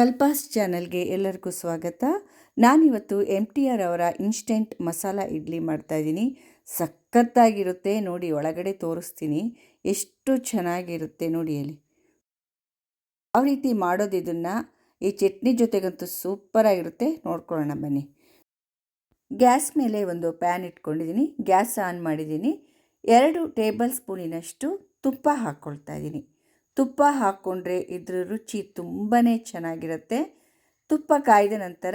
ಕಲ್ಪಾಸ್ ಚಾನಲ್ಗೆ ಎಲ್ಲರಿಗೂ ಸ್ವಾಗತ. ನಾನಿವತ್ತು ಎಂ ಟಿ ಆರ್ ಅವರ ಇನ್ಸ್ಟೆಂಟ್ ಮಸಾಲ ಇಡ್ಲಿ ಮಾಡ್ತಾಯಿದ್ದೀನಿ ಸಖತ್ತಾಗಿರುತ್ತೆ, ನೋಡಿ ಒಳಗಡೆ ತೋರಿಸ್ತೀನಿ. ಎಷ್ಟು ಚೆನ್ನಾಗಿರುತ್ತೆ ನೋಡಿ ಅಲ್ಲಿ. ಯಾವ ರೀತಿ ಮಾಡೋದು ಇದನ್ನು ಈ ಚಟ್ನಿ ಜೊತೆಗಂತೂ ಸೂಪರಾಗಿರುತ್ತೆ. ನೋಡ್ಕೊಳ್ಳೋಣ ಬನ್ನಿ. ಗ್ಯಾಸ್ ಮೇಲೆ ಒಂದು ಪ್ಯಾನ್ ಇಟ್ಕೊಂಡಿದ್ದೀನಿ. ಗ್ಯಾಸ್ ಆನ್ ಮಾಡಿದ್ದೀನಿ. ಎರಡು ಟೇಬಲ್ ಸ್ಪೂನಿನಷ್ಟು ತುಪ್ಪ ಹಾಕ್ಕೊಳ್ತಾ ಇದ್ದೀನಿ. ತುಪ್ಪ ಹಾಕ್ಕೊಂಡ್ರೆ ಇದ್ರ ರುಚಿ ತುಂಬಾ ಚೆನ್ನಾಗಿರುತ್ತೆ. ತುಪ್ಪ ಕಾಯ್ದ ನಂತರ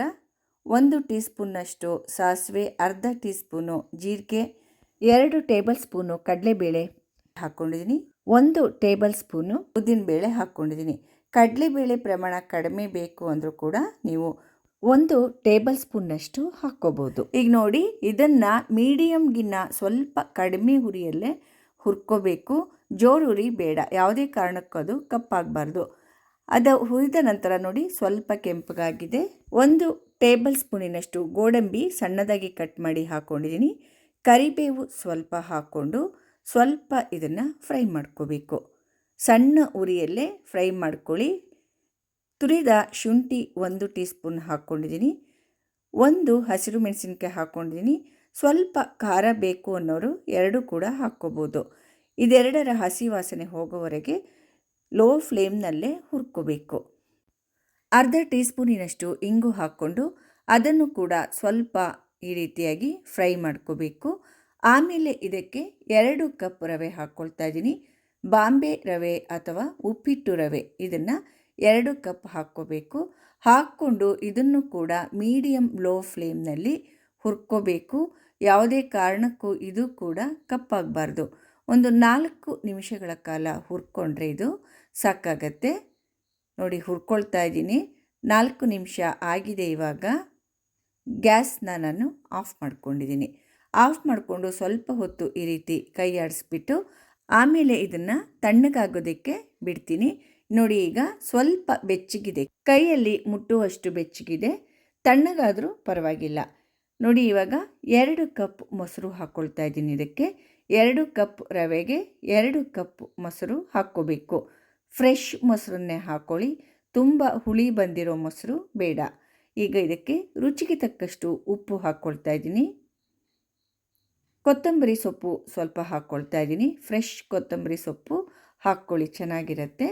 ಒಂದು ಟೀ ಸ್ಪೂನ್ನಷ್ಟು ಸಾಸಿವೆ, ಅರ್ಧ ಟೀ ಸ್ಪೂನು ಜೀರಿಗೆ, ಎರಡು ಟೇಬಲ್ ಸ್ಪೂನು ಕಡಲೆಬೇಳೆ ಹಾಕ್ಕೊಂಡಿದ್ದೀನಿ ಒಂದು ಟೇಬಲ್ ಸ್ಪೂನು ಉದ್ದಿನಬೇಳೆ ಹಾಕ್ಕೊಂಡಿದ್ದೀನಿ ಕಡಲೆಬೇಳೆ ಪ್ರಮಾಣ ಕಡಿಮೆ ಬೇಕು ಅಂದರೂ ಕೂಡ ನೀವು ಒಂದು ಟೇಬಲ್ ಸ್ಪೂನ್ನಷ್ಟು ಹಾಕ್ಕೋಬೋದು. ಈಗ ನೋಡಿ, ಇದನ್ನು ಮೀಡಿಯಮ್ಗಿನ್ನ ಸ್ವಲ್ಪ ಕಡಿಮೆ ಹುರಿಯಲ್ಲೇ ಹುರ್ಕೋಬೇಕು. ಜೋರು ಉರಿ ಬೇಡ. ಯಾವುದೇ ಕಾರಣಕ್ಕೂ ಅದು ಕಪ್ಪಾಗಬಾರ್ದು. ಅದು ಹುರಿದ ನಂತರ ನೋಡಿ, ಸ್ವಲ್ಪ ಕೆಂಪಗಾಗಿದೆ. ಒಂದು ಟೇಬಲ್ ಸ್ಪೂನಿನಷ್ಟು ಗೋಡಂಬಿ ಸಣ್ಣದಾಗಿ ಕಟ್ ಮಾಡಿ ಹಾಕ್ಕೊಂಡಿದ್ದೀನಿ ಕರಿಬೇವು ಸ್ವಲ್ಪ ಹಾಕ್ಕೊಂಡು ಸ್ವಲ್ಪ ಇದನ್ನು ಫ್ರೈ ಮಾಡ್ಕೋಬೇಕು. ಸಣ್ಣ ಉರಿಯಲ್ಲೇ ಫ್ರೈ ಮಾಡ್ಕೊಳ್ಳಿ. ತುರಿದ ಶುಂಠಿ ಒಂದು ಟೀ ಸ್ಪೂನ್ ಹಾಕ್ಕೊಂಡಿದ್ದೀನಿ. ಒಂದು ಹಸಿರು ಮೆಣಸಿನ್ಕಾಯಿ ಹಾಕ್ಕೊಂಡಿದ್ದೀನಿ. ಸ್ವಲ್ಪ ಖಾರ ಬೇಕು ಅನ್ನೋರು ಎರಡು ಕೂಡ ಹಾಕ್ಕೋಬೋದು. ಇದೆರಡರ ಹಸಿ ವಾಸನೆ ಹೋಗೋವರೆಗೆ ಲೋ ಫ್ಲೇಮ್ನಲ್ಲೇ ಹುರ್ಕೋಬೇಕು. ಅರ್ಧ ಟೀ ಸ್ಪೂನಿನಷ್ಟು ಇಂಗು ಹಾಕ್ಕೊಂಡು ಅದನ್ನು ಕೂಡ ಸ್ವಲ್ಪ ಈ ರೀತಿಯಾಗಿ ಫ್ರೈ ಮಾಡ್ಕೋಬೇಕು. ಆಮೇಲೆ ಇದಕ್ಕೆ ಎರಡು ಕಪ್ ರವೆ ಹಾಕ್ಕೊಳ್ತಾ ಇದ್ದೀನಿ. ಬಾಂಬೆ ರವೆ ಅಥವಾ ಉಪ್ಪಿಟ್ಟು ರವೆ ಇದನ್ನು ಎರಡು ಕಪ್ ಹಾಕ್ಕೋಬೇಕು. ಹಾಕ್ಕೊಂಡು ಇದನ್ನು ಕೂಡ ಮೀಡಿಯಮ್ ಲೋ ಫ್ಲೇಮ್ನಲ್ಲಿ ಹುರ್ಕೋಬೇಕು. ಯಾವುದೇ ಕಾರಣಕ್ಕೂ ಇದು ಕೂಡ ಕಪ್ಪಾಗಬಾರ್ದು. ಒಂದು ನಾಲ್ಕು ನಿಮಿಷಗಳ ಕಾಲ ಹುರ್ಕೊಂಡ್ರೆ ಇದು ಸಾಕಾಗತ್ತೆ. ನೋಡಿ, ಹುರ್ಕೊಳ್ತಾ ಇದ್ದೀನಿ. ನಾಲ್ಕು ನಿಮಿಷ ಆಗಿದೆ ಇವಾಗ. ಗ್ಯಾಸ್ನ ನಾನು ಆಫ್ ಮಾಡ್ಕೊಂಡಿದ್ದೀನಿ. ಆಫ್ ಮಾಡಿಕೊಂಡು ಸ್ವಲ್ಪ ಹೊತ್ತು ಈ ರೀತಿ ಕೈ ಆಡಿಸ್ಬಿಟ್ಟು ಆಮೇಲೆ ಇದನ್ನು ತಣ್ಣಗಾಗೋದಕ್ಕೆ ಬಿಡ್ತೀನಿ. ನೋಡಿ, ಈಗ ಸ್ವಲ್ಪ ಬೆಚ್ಚಗಿದೆ. ಕೈಯಲ್ಲಿ ಮುಟ್ಟುವಷ್ಟು ಬೆಚ್ಚಗಿದೆ. ತಣ್ಣಗಾದರೂ ಪರವಾಗಿಲ್ಲ. ನೋಡಿ, ಇವಾಗ ಎರಡು ಕಪ್ ಮೊಸರು ಹಾಕ್ಕೊಳ್ತಾ ಇದ್ದೀನಿ ಇದಕ್ಕೆ. ಎರಡು ಕಪ್ ರವೆಗೆ ಎರಡು ಕಪ್ ಮೊಸರು ಹಾಕ್ಕೋಬೇಕು. ಫ್ರೆಶ್ ಮೊಸರನ್ನೇ ಹಾಕ್ಕೊಳ್ಳಿ ತುಂಬ ಹುಳಿ ಬಂದಿರೋ ಮೊಸರು ಬೇಡ. ಈಗ ಇದಕ್ಕೆ ರುಚಿಗೆ ತಕ್ಕಷ್ಟು ಉಪ್ಪು ಹಾಕ್ಕೊಳ್ತಾ ಇದ್ದೀನಿ. ಕೊತ್ತಂಬರಿ ಸೊಪ್ಪು ಸ್ವಲ್ಪ ಹಾಕ್ಕೊಳ್ತಾ ಇದ್ದೀನಿ. ಫ್ರೆಶ್ ಕೊತ್ತಂಬರಿ ಸೊಪ್ಪು ಹಾಕ್ಕೊಳ್ಳಿ. ಚೆನ್ನಾಗಿರುತ್ತೆ.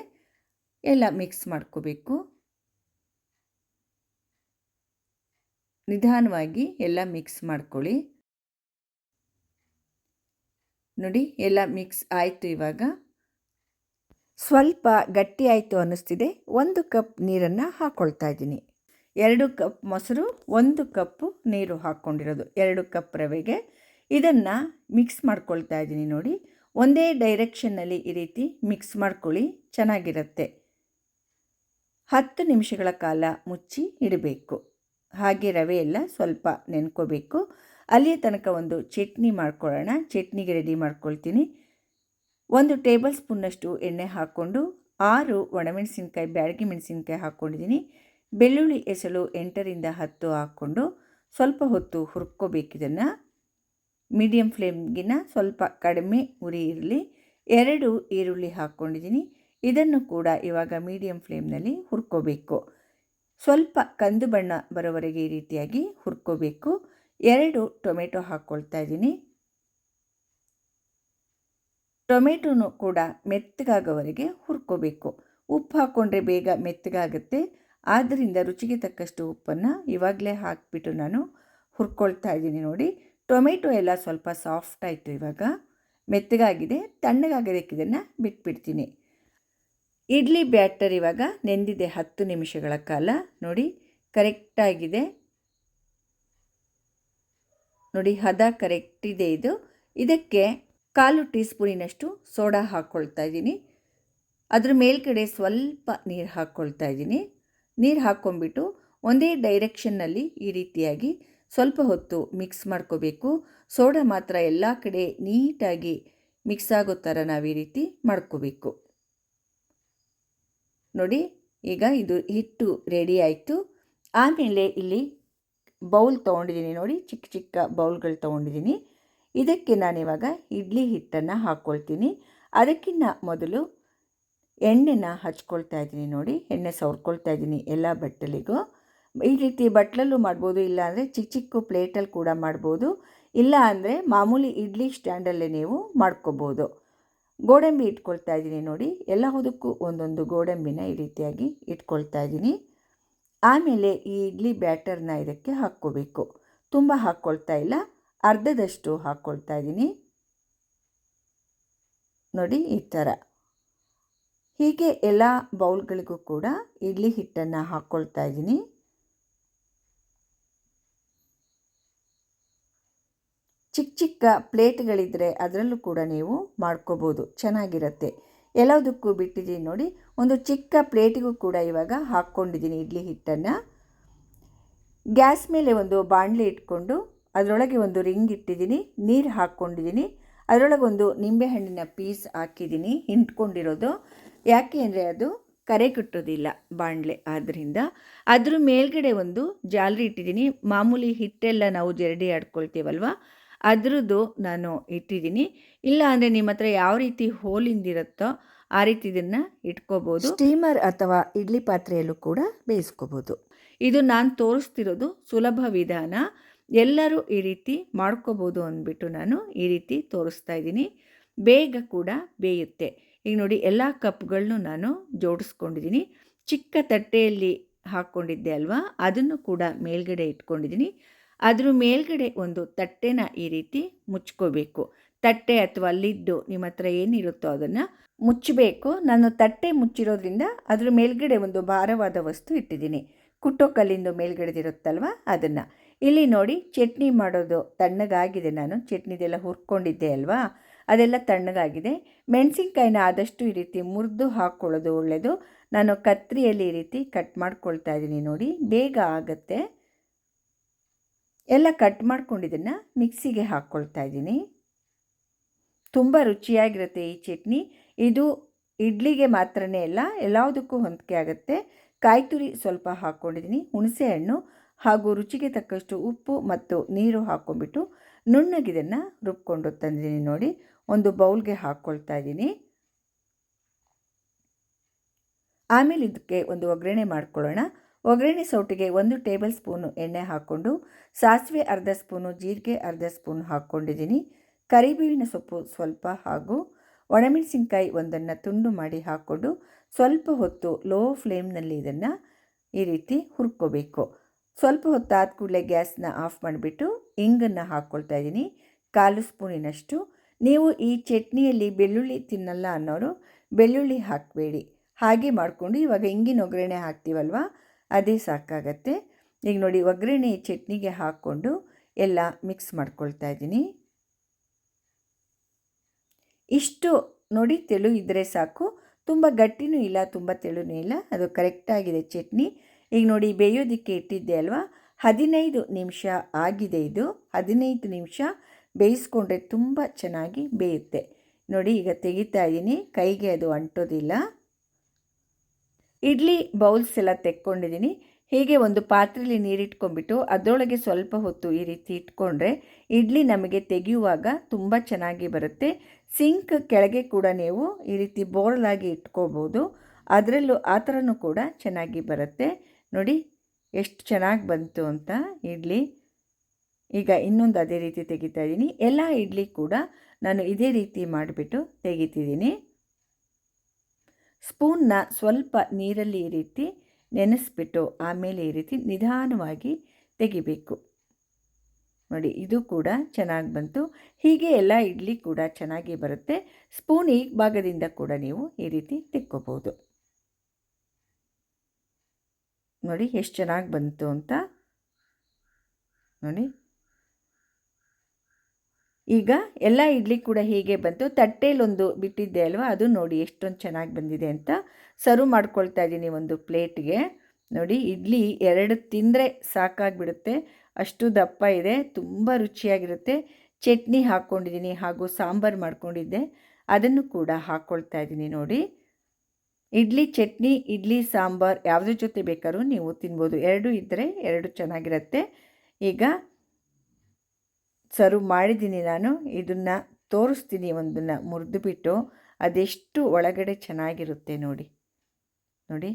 ಎಲ್ಲ ಮಿಕ್ಸ್ ಮಾಡ್ಕೋಬೇಕು. ನಿಧಾನವಾಗಿ ಎಲ್ಲ ಮಿಕ್ಸ್ ಮಾಡ್ಕೊಳ್ಳಿ. ನೋಡಿ, ಎಲ್ಲ ಮಿಕ್ಸ್ ಆಯಿತು ಇವಾಗ. ಸ್ವಲ್ಪ ಗಟ್ಟಿ ಆಯಿತು ಅನ್ನಿಸ್ತಿದೆ. ಒಂದು ಕಪ್ ನೀರನ್ನು ಹಾಕ್ಕೊಳ್ತಾ ಇದ್ದೀನಿ. ಎರಡು ಕಪ್ ಮೊಸರು, ಒಂದು ಕಪ್ಪು ನೀರು ಹಾಕ್ಕೊಂಡಿರೋದು. ಎರಡು ಕಪ್ ರವೆಗೆ. ಇದನ್ನು ಮಿಕ್ಸ್ ಮಾಡ್ಕೊಳ್ತಾ ಇದ್ದೀನಿ ನೋಡಿ. ಒಂದೇ ಡೈರೆಕ್ಷನ್ನಲ್ಲಿ ಈ ರೀತಿ ಮಿಕ್ಸ್ ಮಾಡ್ಕೊಳ್ಳಿ. ಚೆನ್ನಾಗಿರುತ್ತೆ. ಹತ್ತು ನಿಮಿಷಗಳ ಕಾಲ ಮುಚ್ಚಿ ಇಡಬೇಕು. ಹಾಗೆ ರವೆ ಎಲ್ಲ ಸ್ವಲ್ಪ ನೆನ್ಕೋಬೇಕು. ಅಲ್ಲಿಯ ತನಕ ಒಂದು ಚಟ್ನಿ ಮಾಡ್ಕೊಳ್ಳೋಣ. ಚಟ್ನಿಗೆ ರೆಡಿ ಮಾಡ್ಕೊಳ್ತೀನಿ. ಒಂದು ಟೇಬಲ್ ಸ್ಪೂನ್ನಷ್ಟು ಎಣ್ಣೆ ಹಾಕ್ಕೊಂಡು ಆರು ಒಣಮೆಣಸಿನ್ಕಾಯಿ, ಬ್ಯಾಡಗಿ ಮೆಣಸಿನ್ಕಾಯಿ ಹಾಕ್ಕೊಂಡಿದ್ದೀನಿ. ಬೆಳ್ಳುಳ್ಳಿ ಎಸಳು ಎಂಟರಿಂದ ಹತ್ತು ಹಾಕ್ಕೊಂಡು ಸ್ವಲ್ಪ ಹೊತ್ತು ಹುರ್ಕೋಬೇಕಿದನ್ನು. ಮೀಡಿಯಮ್ ಫ್ಲೇಮ್ಗಿನ ಸ್ವಲ್ಪ ಕಡಿಮೆ ಉರಿ ಇರಲಿ. ಎರಡು ಈರುಳ್ಳಿ ಹಾಕ್ಕೊಂಡಿದ್ದೀನಿ. ಇದನ್ನು ಕೂಡ ಇವಾಗ ಮೀಡಿಯಮ್ ಫ್ಲೇಮ್ನಲ್ಲಿ ಹುರ್ಕೋಬೇಕು. ಸ್ವಲ್ಪ ಕಂದು ಬಣ್ಣ ಬರೋವರೆಗೆ ಈ ರೀತಿಯಾಗಿ ಹುರ್ಕೋಬೇಕು. ಎರಡು ಟೊಮೆಟೊ ಹಾಕ್ಕೊಳ್ತಾ ಇದ್ದೀನಿ. ಟೊಮೆಟೊನು ಕೂಡ ಮೆತ್ತಗಾಗೋವರೆಗೆ ಹುರ್ಕೋಬೇಕು. ಉಪ್ಪು ಹಾಕ್ಕೊಂಡ್ರೆ ಬೇಗ ಮೆತ್ತಗಾಗುತ್ತೆ. ಆದ್ದರಿಂದ ರುಚಿಗೆ ತಕ್ಕಷ್ಟು ಉಪ್ಪನ್ನು ಇವಾಗಲೇ ಹಾಕಿಬಿಟ್ಟು ನಾನು ಹುರ್ಕೊಳ್ತಾ ಇದ್ದೀನಿ ನೋಡಿ. ಟೊಮೆಟೊ ಎಲ್ಲ ಸ್ವಲ್ಪ ಸಾಫ್ಟ್ ಆಯಿತು ಇವಾಗ. ಮೆತ್ತಗಾಗಿದೆ, ತಣ್ಣಗಾಗೋದಕ್ಕೆ ಇದನ್ನು ಬಿಟ್ಬಿಡ್ತೀನಿ. ಇಡ್ಲಿ ಬ್ಯಾಟರ್ ಇವಾಗ ನೆಂದಿದೆ ಹತ್ತು ನಿಮಿಷಗಳ ಕಾಲ ನೋಡಿ. ಕರೆಕ್ಟಾಗಿದೆ. ನೋಡಿ, ಹದ ಕರೆಕ್ಟ್ ಇದೆ ಇದು. ಇದಕ್ಕೆ ಕಾಲು ಟೀ ಸ್ಪೂನಿನಷ್ಟು ಸೋಡಾ ಹಾಕ್ಕೊಳ್ತಾ ಇದ್ದೀನಿ. ಅದ್ರ ಮೇಲ್ಗಡೆ ಸ್ವಲ್ಪ ನೀರು ಹಾಕ್ಕೊಳ್ತಾ ಇದ್ದೀನಿ. ನೀರು ಹಾಕ್ಕೊಂಬಿಟ್ಟು ಒಂದೇ ಡೈರೆಕ್ಷನ್ನಲ್ಲಿ ಈ ರೀತಿಯಾಗಿ ಸ್ವಲ್ಪ ಹೊತ್ತು ಮಿಕ್ಸ್ ಮಾಡ್ಕೋಬೇಕು. ಸೋಡಾ ಮಾತ್ರ ಎಲ್ಲ ಕಡೆ ನೀಟಾಗಿ ಮಿಕ್ಸ್ ಆಗೋ ಥರ ನಾವು ಈ ರೀತಿ ಮಾಡ್ಕೋಬೇಕು. ನೋಡಿ, ಈಗ ಇದು ಹಿಟ್ಟು ರೆಡಿ ಆಯಿತು. ಆಮೇಲೆ ಇಲ್ಲಿ ಬೌಲ್ ತೊಗೊಂಡಿದ್ದೀನಿ ನೋಡಿ, ಚಿಕ್ಕ ಚಿಕ್ಕ ಬೌಲ್ಗಳು ತೊಗೊಂಡಿದ್ದೀನಿ. ಇದಕ್ಕೆ ನಾನಿವಾಗ ಇಡ್ಲಿ ಹಿಟ್ಟನ್ನು ಹಾಕ್ಕೊಳ್ತೀನಿ. ಅದಕ್ಕಿಂತ ಮೊದಲು ಎಣ್ಣೆನ ಹಚ್ಕೊಳ್ತಾ ಇದ್ದೀನಿ ನೋಡಿ, ಎಣ್ಣೆ ಸವರ್ಕೊಳ್ತಾ ಇದ್ದೀನಿ ಎಲ್ಲ ಬಟ್ಟಲಿಗೂ. ಈ ರೀತಿ ಬಟ್ಲಲ್ಲೂ ಮಾಡ್ಬೋದು, ಇಲ್ಲ ಅಂದರೆ ಚಿಕ್ಕ ಚಿಕ್ಕ ಪ್ಲೇಟಲ್ಲಿ ಕೂಡ ಮಾಡ್ಬೋದು, ಇಲ್ಲ ಅಂದರೆ ಮಾಮೂಲಿ ಇಡ್ಲಿ ಸ್ಟ್ಯಾಂಡಲ್ಲೇ ನೀವು ಮಾಡ್ಕೋಬೋದು. ಗೋಡಂಬಿ ಇಟ್ಕೊಳ್ತಾ ಇದ್ದೀನಿ ನೋಡಿ ಎಲ್ಲದಕ್ಕೂ ಒಂದೊಂದು ಗೋಡಂಬಿನ ಈ ರೀತಿಯಾಗಿ ಇಟ್ಕೊಳ್ತಾ ಇದ್ದೀನಿ. ಆಮೇಲೆ ಈ ಇಡ್ಲಿ ಬ್ಯಾಟರ್ನ ಇದಕ್ಕೆ ಹಾಕ್ಕೋಬೇಕು. ತುಂಬ ಹಾಕ್ಕೊಳ್ತಾ ಇಲ್ಲ. ಅರ್ಧದಷ್ಟು ಹಾಕ್ಕೊಳ್ತಾ ಇದ್ದೀನಿ. ನೋಡಿ ಈ ಥರ. ಹೀಗೆ ಎಲ್ಲ ಬೌಲ್ಗಳಿಗೂ ಕೂಡ ಇಡ್ಲಿ ಹಿಟ್ಟನ್ನು ಹಾಕ್ಕೊಳ್ತಾ ಇದ್ದೀನಿ. ಚಿಕ್ಕ ಚಿಕ್ಕ ಪ್ಲೇಟ್ಗಳಿದ್ದರೆ ಅದರಲ್ಲೂ ಕೂಡ ನೀವು ಮಾಡ್ಕೋಬೋದು. ಚೆನ್ನಾಗಿರುತ್ತೆ. ಎಲ್ಲದಕ್ಕೂ ಬಿಟ್ಟಿದ್ದೀನಿ ನೋಡಿ. ಒಂದು ಚಿಕ್ಕ ಪ್ಲೇಟಿಗೂ ಕೂಡ ಇವಾಗ ಹಾಕ್ಕೊಂಡಿದ್ದೀನಿ ಇಡ್ಲಿ ಹಿಟ್ಟನ್ನು. ಗ್ಯಾಸ್ ಮೇಲೆ ಒಂದು ಬಾಣಲೆ ಇಟ್ಕೊಂಡು ಅದರೊಳಗೆ ಒಂದು ರಿಂಗ್ ಇಟ್ಟಿದ್ದೀನಿ, ನೀರು ಹಾಕ್ಕೊಂಡಿದ್ದೀನಿ. ಅದರೊಳಗೆ ಒಂದು ನಿಂಬೆಹಣ್ಣಿನ ಪೀಸ್ ಹಾಕಿದ್ದೀನಿ, ಹಿಂಟ್ಕೊಂಡಿರೋದು. ಯಾಕೆ ಅಂದರೆ ಅದು ಕರೆ ಕಟ್ಟೋದಿಲ್ಲ ಬಾಣಲೆ ಆದ್ದರಿಂದ ಅದ್ರ ಮೇಲ್ಗಡೆ ಒಂದು ಜಾಲರಿ ಇಟ್ಟಿದ್ದೀನಿ. ಮಾಮೂಲಿ ಹಿಟ್ಟೆಲ್ಲ ನಾವು ಜರಡಿ ಆಡ್ಕೊಳ್ತೀವಲ್ವ? ಅದ್ರದ್ದು ನಾನು ಇಟ್ಟಿದ್ದೀನಿ. ಇಲ್ಲ ಅಂದರೆ ನಿಮ್ಮ ಹತ್ರ ಯಾವ ರೀತಿ ಹೋಲಿಂದಿರುತ್ತೋ ಆ ರೀತಿ ಇದನ್ನು ಇಟ್ಕೋಬೋದು. ಸ್ಟೀಮರ್ ಅಥವಾ ಇಡ್ಲಿ ಪಾತ್ರೆಯಲ್ಲೂ ಕೂಡ ಬೇಯಿಸ್ಕೋಬೋದು. ಇದು ನಾನು ತೋರಿಸ್ತಿರೋದು ಸುಲಭ ವಿಧಾನ. ಎಲ್ಲರೂ ಈ ರೀತಿ ಮಾಡ್ಕೋಬೋದು ಅಂದ್ಬಿಟ್ಟು ನಾನು ಈ ರೀತಿ ತೋರಿಸ್ತಾ ಇದ್ದೀನಿ. ಬೇಗ ಕೂಡ ಬೇಯುತ್ತೆ. ಈಗ ನೋಡಿ ಎಲ್ಲ ಕಪ್ಗಳನ್ನು ನಾನು ಜೋಡಿಸ್ಕೊಂಡಿದ್ದೀನಿ. ಚಿಕ್ಕ ತಟ್ಟೆಯಲ್ಲಿ ಹಾಕ್ಕೊಂಡಿದ್ದೆ ಅಲ್ವಾ? ಅದನ್ನು ಕೂಡ ಮೇಲ್ಗಡೆ ಇಟ್ಕೊಂಡಿದ್ದೀನಿ. ಅದ್ರ ಮೇಲ್ಗಡೆ ಒಂದು ತಟ್ಟೆನ ಈ ರೀತಿ ಮುಚ್ಕೋಬೇಕು. ತಟ್ಟೆ ಅಥವಾ ಲಿಡ್ಡು ನಿಮ್ಮ ಹತ್ರ ಏನಿರುತ್ತೋ ಅದನ್ನು ಮುಚ್ಚಬೇಕು. ನಾನು ತಟ್ಟೆ ಮುಚ್ಚಿರೋದ್ರಿಂದ ಅದ್ರ ಮೇಲ್ಗಡೆ ಒಂದು ಭಾರವಾದ ವಸ್ತು ಇಟ್ಟಿದ್ದೀನಿ. ಕುಟ್ಟೋ ಕಲ್ಲಿಂದು ಮೇಲ್ಗಡೆದಿರುತ್ತಲ್ವ ಅದನ್ನು. ಇಲ್ಲಿ ನೋಡಿ ಚಟ್ನಿ ಮಾಡೋದು ತಣ್ಣಗಾಗಿದೆ. ನಾನು ಚಟ್ನಿದೆಲ್ಲ ಹುರ್ಕೊಂಡಿದ್ದೆ ಅಲ್ವಾ? ಅದೆಲ್ಲ ತಣ್ಣಗಾಗಿದೆ. ಮೆಣಸಿನ್ಕಾಯಿನ ಆದಷ್ಟು ಈ ರೀತಿ ಮುರಿದು ಹಾಕ್ಕೊಳ್ಳೋದು ಒಳ್ಳೆಯದು ನಾನು ಕತ್ರಿಯಲ್ಲಿ ಈ ರೀತಿ ಕಟ್ ಮಾಡ್ಕೊಳ್ತಾ ಇದ್ದೀನಿ ನೋಡಿ. ಬೇಗ ಆಗುತ್ತೆ. ಎಲ್ಲ ಕಟ್ ಮಾಡ್ಕೊಂಡಿದ್ದನ್ನು ಮಿಕ್ಸಿಗೆ ಹಾಕ್ಕೊಳ್ತಾ ಇದ್ದೀನಿ. ತುಂಬ ರುಚಿಯಾಗಿರುತ್ತೆ ಈ ಚಟ್ನಿ. ಇದು ಇಡ್ಲಿಗೆ ಮಾತ್ರನೇ ಅಲ್ಲ ಎಲ್ಲದಕ್ಕೂ ಹೊಂದಿಕೆ ಆಗುತ್ತೆ. ಕಾಯಿ ತುರಿ ಸ್ವಲ್ಪ ಹಾಕ್ಕೊಂಡಿದ್ದೀನಿ ಹುಣಸೆ ಹಣ್ಣು ಹಾಗೂ ರುಚಿಗೆ ತಕ್ಕಷ್ಟು ಉಪ್ಪು ಮತ್ತು ನೀರು ಹಾಕ್ಕೊಂಡ್ಬಿಟ್ಟು ನುಣ್ಣಗಿದನ್ನು ರುಬ್ಕೊಂಡು ತಂದಿದ್ದೀನಿ ನೋಡಿ. ಒಂದು ಬೌಲ್ಗೆ ಹಾಕ್ಕೊಳ್ತಾ ಇದ್ದೀನಿ. ಆಮೇಲೆ ಇದಕ್ಕೆ ಒಂದು ಒಗ್ಗರಣೆ ಮಾಡ್ಕೊಳ್ಳೋಣ. ಒಗ್ಗರಣೆ ಸೌಟಿಗೆ ಒಂದು ಟೇಬಲ್ ಸ್ಪೂನು ಎಣ್ಣೆ ಹಾಕ್ಕೊಂಡು, ಸಾಸಿವೆ ಅರ್ಧ ಸ್ಪೂನು, ಜೀರಿಗೆ ಅರ್ಧ ಸ್ಪೂನ್ ಹಾಕ್ಕೊಂಡಿದ್ದೀನಿ ಕರಿಬೇವಿನ ಸೊಪ್ಪು ಸ್ವಲ್ಪ ಹಾಗೂ ಒಣಮೆಣಸಿನ್ಕಾಯಿ ಒಂದನ್ನು ತುಂಡು ಮಾಡಿ ಹಾಕ್ಕೊಂಡು ಸ್ವಲ್ಪ ಹೊತ್ತು ಲೋ ಫ್ಲೇಮ್ನಲ್ಲಿ ಇದನ್ನು ಈ ರೀತಿ ಹುರ್ಕೋಬೇಕು. ಸ್ವಲ್ಪ ಹೊತ್ತು ಆದ ಕೂಡಲೇ ಗ್ಯಾಸ್ನ ಆಫ್ ಮಾಡಿಬಿಟ್ಟು ಇಂಗನ್ನು ಹಾಕ್ಕೊಳ್ತಾ ಇದ್ದೀನಿ. ಕಾಲು ಸ್ಪೂನಿನಷ್ಟು. ನೀವು ಈ ಚಟ್ನಿಯಲ್ಲಿ ಬೆಳ್ಳುಳ್ಳಿ ತಿನ್ನಲ್ಲ ಅನ್ನೋರು ಬೆಳ್ಳುಳ್ಳಿ ಹಾಕಬೇಡಿ. ಹಾಗೆ ಮಾಡಿಕೊಂಡು ಇವಾಗ ಇಂಗಿನ ಒಗ್ಗರಣೆ ಹಾಕ್ತೀವಲ್ವ? ಅದೇ ಸಾಕಾಗತ್ತೆ. ಈಗ ನೋಡಿ ಒಗ್ಗರಣೆ ಚಟ್ನಿಗೆ ಹಾಕ್ಕೊಂಡು ಎಲ್ಲ ಮಿಕ್ಸ್ ಮಾಡ್ಕೊಳ್ತಾ ಇದ್ದೀನಿ. ಇಷ್ಟು ನೋಡಿ ತೆಳು ಇದ್ದರೆ ಸಾಕು. ತುಂಬ ಗಟ್ಟಿನೂ ಇಲ್ಲ, ತುಂಬ ತೆಳುನೂ ಇಲ್ಲ. ಅದು ಕರೆಕ್ಟಾಗಿದೆ ಚಟ್ನಿ. ಈಗ ನೋಡಿ ಬೇಯೋದಕ್ಕೆ ಇಟ್ಟಿದ್ದೆ ಅಲ್ವಾ? ಹದಿನೈದು ನಿಮಿಷ ಆಗಿದೆ ಇದು. ಹದಿನೈದು ನಿಮಿಷ ಬೇಯಿಸ್ಕೊಂಡ್ರೆ ತುಂಬ ಚೆನ್ನಾಗಿ ಬೇಯುತ್ತೆ. ನೋಡಿ ಈಗ ತೆಗಿತಾ ಇದ್ದೀನಿ. ಕೈಗೆ ಅದು ಅಂಟೋದಿಲ್ಲ. ಇಡ್ಲಿ ಬೌಲ್ಸ್ ಎಲ್ಲ ತೆಕ್ಕೊಂಡಿದ್ದೀನಿ. ಹೀಗೆ ಒಂದು ಪಾತ್ರೆಯಲ್ಲಿ ನೀರಿಟ್ಕೊಂಡ್ಬಿಟ್ಟು ಅದರೊಳಗೆ ಸ್ವಲ್ಪ ಹೊತ್ತು ಈ ರೀತಿ ಇಟ್ಕೊಂಡ್ರೆ ಇಡ್ಲಿ ನಮಗೆ ತೆಗೆಯುವಾಗ ತುಂಬ ಚೆನ್ನಾಗಿ ಬರುತ್ತೆ. ಸಿಂಕ್ ಕೆಳಗೆ ಕೂಡ ನೀವು ಈ ರೀತಿ ಬೋರ್ಲಾಗಿ ಇಟ್ಕೋಬೋದು. ಅದರಲ್ಲೂ ಆ ಥರನೂ ಕೂಡ ಚೆನ್ನಾಗಿ ಬರುತ್ತೆ. ನೋಡಿ, ಎಷ್ಟು ಚೆನ್ನಾಗಿ ಬಂತು ಅಂತ ಇಡ್ಲಿ. ಈಗ ಇನ್ನೊಂದು ಅದೇ ರೀತಿ ತೆಗಿತಾ ಇದ್ದೀನಿ. ಎಲ್ಲ ಇಡ್ಲಿ ಕೂಡ ನಾನು ಇದೇ ರೀತಿ ಮಾಡಿಬಿಟ್ಟು ತೆಗಿತಿದ್ದೀನಿ. ಸ್ಪೂನ್ನ ಸ್ವಲ್ಪ ನೀರಲ್ಲಿ ಈ ರೀತಿ ನೆನೆಸ್ಬಿಟ್ಟು ಆಮೇಲೆ ಈ ರೀತಿ ನಿಧಾನವಾಗಿ ತೆಗಿಬೇಕು. ನೋಡಿ, ಇದು ಕೂಡ ಚೆನ್ನಾಗಿ ಬಂತು. ಹೀಗೆ ಎಲ್ಲ ಇಡ್ಲಿ ಕೂಡ ಚೆನ್ನಾಗಿ ಬರುತ್ತೆ. ಸ್ಪೂನ್ ಈ ಭಾಗದಿಂದ ಕೂಡ ನೀವು ಈ ರೀತಿ ತಿಕ್ಕೋಬೋದು ನೋಡಿ, ಎಷ್ಟು ಚೆನ್ನಾಗಿ ಬಂತು ಅಂತ. ನೋಡಿ. ಈಗ ಎಲ್ಲ ಇಡ್ಲಿ ಕೂಡ ಹೀಗೆ ಬಂತು. ತಟ್ಟೆಲೊಂದು ಬಿಟ್ಟಿದ್ದೆ ಅಲ್ವಾ, ಅದು ನೋಡಿ ಎಷ್ಟೊಂದು ಚೆನ್ನಾಗಿ ಬಂದಿದೆ ಅಂತ. ಸರ್ವ್ ಮಾಡ್ಕೊಳ್ತಾ ಇದ್ದೀನಿ ಒಂದು ಪ್ಲೇಟ್ಗೆ. ನೋಡಿ, ಇಡ್ಲಿ ಎರಡು ತಿಂದರೆ ಸಾಕಾಗಿಬಿಡುತ್ತೆ. ಅಷ್ಟು ದಪ್ಪ ಇದೆ, ತುಂಬ ರುಚಿಯಾಗಿರುತ್ತೆ. ಚಟ್ನಿ ಹಾಕ್ಕೊಂಡಿದ್ದೀನಿ ಹಾಗೂ ಸಾಂಬಾರು ಮಾಡ್ಕೊಂಡಿದ್ದೆ. ಅದನ್ನು ಕೂಡ ಹಾಕ್ಕೊಳ್ತಾ ಇದ್ದೀನಿ ನೋಡಿ. ಇಡ್ಲಿ ಚಟ್ನಿ, ಇಡ್ಲಿ ಸಾಂಬಾರು ಯಾವುದ್ರ ಜೊತೆ ಬೇಕಾದ್ರೂ ನೀವು ತಿನ್ಬೋದು. ಎರಡು ಇದ್ದರೆ ಎರಡು ಚೆನ್ನಾಗಿರುತ್ತೆ. ಈಗ ಸರ್ವ್ ಮಾಡಿದ್ದೀನಿ ನಾನು. ಇದನ್ನು ತೋರಿಸ್ತೀನಿ ಒಂದನ್ನು ಮುರಿದು ಬಿಟ್ಟು ಅದೆಷ್ಟು ಒಳಗಡೆ ಚೆನ್ನಾಗಿರುತ್ತೆ ನೋಡಿ. ನೋಡಿ.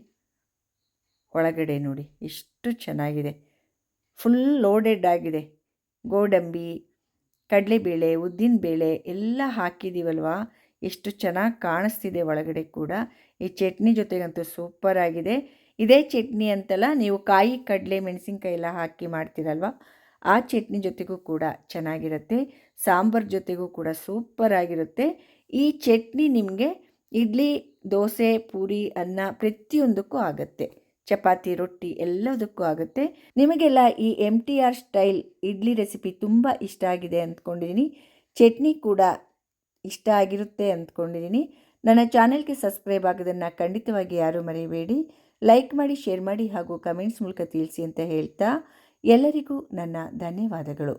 ಒಳಗಡೆ ನೋಡಿ. ಎಷ್ಟು ಚೆನ್ನಾಗಿದೆ. ಫುಲ್ ಲೋಡೆಡ್ ಆಗಿದೆ. ಗೋಡಂಬಿ, ಕಡಲೆಬೇಳೆ ಉದ್ದಿನಬೇಳೆ ಎಲ್ಲ ಹಾಕಿದ್ದೀವಲ್ವ ಎಷ್ಟು ಚೆನ್ನಾಗಿ ಕಾಣಿಸ್ತಿದೆ ಒಳಗಡೆ ಕೂಡ. ಈ ಚಟ್ನಿ ಜೊತೆಗಂತೂ ಸೂಪರ್ ಆಗಿದೆ. ಇದೇ ಚಟ್ನಿ ಅಂತಲ್ಲ ನೀವು ಕಾಯಿ, ಕಡಲೆ, ಮೆಣಸಿನ್ಕಾಯಿ ಎಲ್ಲ ಹಾಕಿ ಮಾಡ್ತೀರಲ್ವ? ಆ ಚಟ್ನಿ ಜೊತೆಗೂ ಕೂಡ ಚೆನ್ನಾಗಿರುತ್ತೆ. ಸಾಂಬಾರ್ ಜೊತೆಗೂ ಕೂಡ ಸೂಪರ್ ಆಗಿರುತ್ತೆ. ಈ ಚಟ್ನಿ ನಿಮಗೆ ಇಡ್ಲಿ, ದೋಸೆ, ಪೂರಿ, ಅನ್ನ ಪ್ರತಿಯೊಂದಕ್ಕೂ ಆಗುತ್ತೆ. ಚಪಾತಿ, ರೊಟ್ಟಿ ಎಲ್ಲದಕ್ಕೂ ಆಗುತ್ತೆ. ನಿಮಗೆಲ್ಲ ಈ M T R style idli recipe ತುಂಬ ಇಷ್ಟ ಆಗಿದೆ ಅಂದ್ಕೊಂಡಿದ್ದೀನಿ ಚಟ್ನಿ ಕೂಡ ಇಷ್ಟ ಆಗಿರುತ್ತೆ ಅಂದ್ಕೊಂಡಿದ್ದೀನಿ ನನ್ನ ಚಾನೆಲ್ಗೆ ಸಬ್ಸ್ಕ್ರೈಬ್ ಆಗೋದನ್ನು ಖಂಡಿತವಾಗಿ ಯಾರೂ ಮರೆಯಬೇಡಿ ಲೈಕ್ ಮಾಡಿ, ಶೇರ್ ಮಾಡಿ ಹಾಗೂ ಕಮೆಂಟ್ಸ್ ಮೂಲಕ ತಿಳಿಸಿ ಅಂತ ಹೇಳ್ತಾ ಎಲ್ಲರಿಗೂ ನನ್ನ ಧನ್ಯವಾದಗಳು.